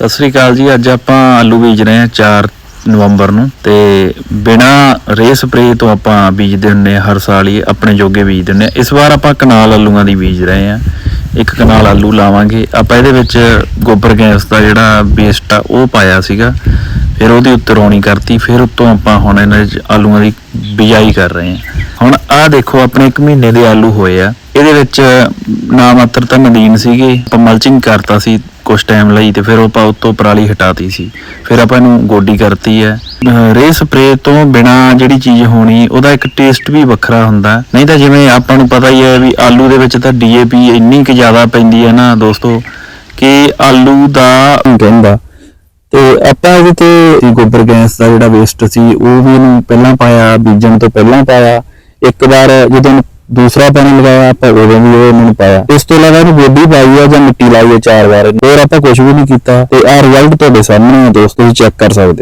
ਸਤਿ ਸ੍ਰੀ ਅਕਾਲ ਜੀ, ਅੱਜ ਆਪਾਂ ਆਲੂ ਬੀਜ ਰਹੇ ਹਾਂ 4 ਨਵੰਬਰ ਨੂੰ ਤੇ ਬਿਨਾ ਰੇ ਸਪਰੇ ਤੋਂ ਆਪਾਂ ਬੀਜਦੇ ਹੁੰਨੇ ਹਾਂ, ਹਰ ਸਾਲ ਹੀ ਆਪਣੇ ਜੋਗੇ ਬੀਜਦੇ ਹੁੰਨੇ ਹਾਂ। ਇਸ ਵਾਰ ਆਪਾਂ ਕਨਾਲ ਆਲੂਆਂ ਦੀ ਬੀਜ ਰਹੇ ਹਾਂ। ਇੱਕ ਕਨਾਲ ਆਲੂ ਲਾਵਾਂਗੇ। ਆਪਾਂ ਇਹਦੇ ਵਿੱਚ ਗੋਬਰ ਗੈਸ ਦਾ ਜਿਹੜਾ ਵੇਸਟ ਆ, ਉਹ ਪਾਇਆ ਸੀਗਾ। ਫਿਰ ਉਹਦੀ ਉੱਤੇ ਰੌਣੀ ਕਰਤੀ। ਫਿਰ ਉੱਤੋਂ ਆਪਾਂ ਹੁਣ ਇਹਨਾਂ 'ਚ ਆਲੂਆਂ ਦੀ ਬਿਜਾਈ ਕਰ ਰਹੇ ਹਾਂ। ਹੁਣ ਆਹ ਦੇਖੋ, ਆਪਣੇ 1 ਮਹੀਨੇ ਦੇ ਆਲੂ ਹੋਏ ਆ। ਇਹਦੇ ਵਿੱਚ ਨਾ ਮਾਤਰ ਤਾਂ ਨਦੀਨ ਸੀਗੇ। ਆਪਾਂ ਮਲਚਿੰਗ ਕਰਤਾ ਸੀ। ਕੁਝ ਟਾਈਮ ਲਈ ਤੇ ਫਿਰ ਉਹ ਆਪਾਂ ਉੱਤੋਂ ਪਰਾਲੀ ਹਟਾਤੀ ਸੀ। ਫਿਰ ਆਪਾਂ ਇਹਨੂੰ ਗੋਡੀ ਕਰਤੀ ਹੈ। ਰੇ ਸਪਰੇ ਤੋਂ ਬਿਨਾ ਜਿਹੜੀ ਚੀਜ਼ ਹੋਣੀ, ਉਹਦਾ ਇੱਕ ਟੇਸਟ ਵੀ ਵੱਖਰਾ ਹੁੰਦਾ। ਨਹੀਂ ਤਾਂ ਜਿਵੇਂ ਆਪਾਂ ਨੂੰ ਪਤਾ ਹੀ ਹੈ ਵੀ ਆਲੂ ਦੇ ਵਿੱਚ ਤਾਂ ਡੀਏਪੀ ਇੰਨੀ ਕਿ ਜ਼ਿਆਦਾ ਪੈਂਦੀ ਹੈ ਨਾ ਦੋਸਤੋ, ਕਿ ਆਲੂ ਦਾ ਕਹਿੰਦਾ, ਤੇ ਆਪਾਂ ਇਹਦੇ ਤੇ ਗੋਬਰ ਗੈਸ ਦਾ ਜਿਹੜਾ ਵੇਸਟ ਸੀ, ਉਹ ਵੀ ਇਹਨੂੰ ਪਹਿਲਾਂ ਪਾਇਆ, ਬੀਜਣ ਤੋਂ ਪਹਿਲਾਂ ਪਾਇਆ। ਇੱਕ ਵਾਰ ਜਦੋਂ ਦੂਸਰਾ ਪਾਣੀ ਲਗਾਇਆ, ਆਪਾਂ ਉਦੋਂ ਵੀ ਉਹ ਇਹਨਾਂ ਨੂੰ ਪਾਇਆ। ਇਸ ਤੋਂ ਇਲਾਵਾ ਇਹਨੂੰ ਗੋਡੀ ਪਾਈ ਆ ਜਾਂ ਮਿੱਟੀ ਲਾਈ ਆ ਚਾਰ ਵਾਰ। ਹੋਰ ਆਪਾਂ ਕੁਝ ਵੀ ਨਹੀਂ ਕੀਤਾ। ਤੇ ਆਹ ਰਿਜ਼ਲਟ ਤੁਹਾਡੇ ਸਾਹਮਣੇ ਆ, ਦੋਸਤੋ, ਤੁਸੀਂ ਚੈੱਕ ਕਰ ਸਕਦੇ